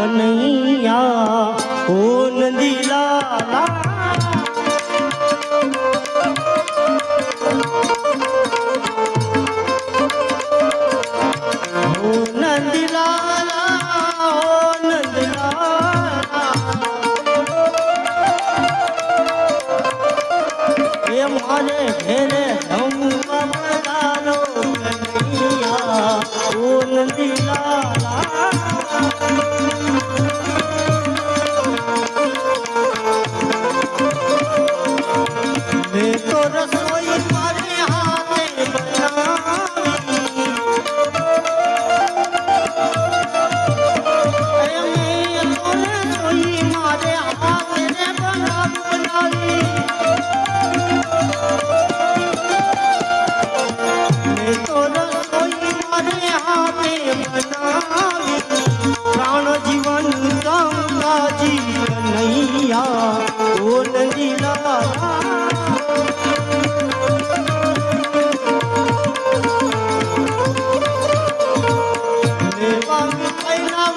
કનૈયા ઓ નંદીલાલા. ઓ નંદીલાલા ઓ નંદીલાલા. એ મારે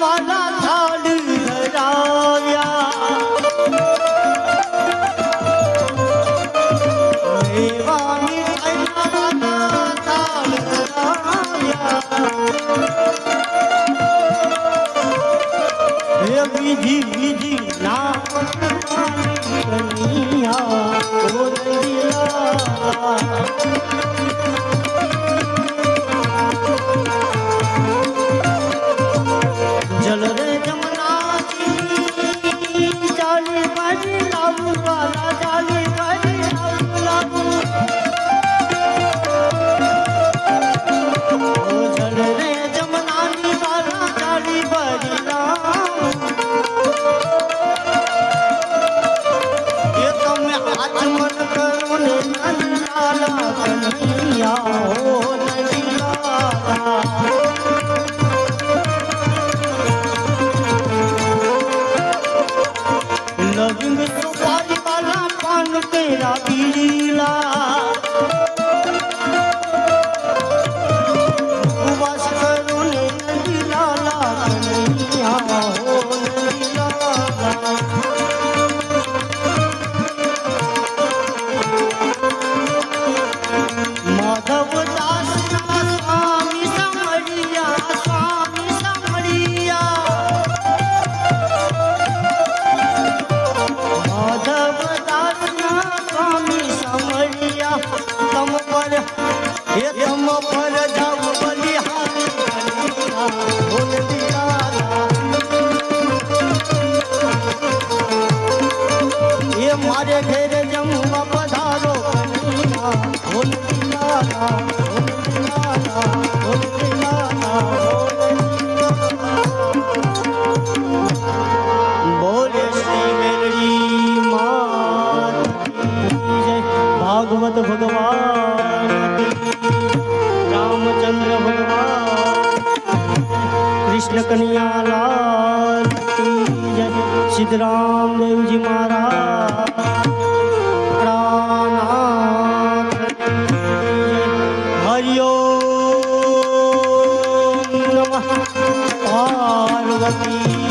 વાલા થાળ ધરાવ્યા મેવાની અનાના થાળ ધરાવ્યા બીજી બીજી ના ઉપવાસ કરું ને લાલા કનૈયા ભાગવત ભગવાન. રામચંદ્ર ભગવાન. કૃષ્ણ કનૈયાલાલ સિદ્ધરામ દેવજી મહારાજ. પ્રાણાથ હરિયો નમઃ. પાર્વતી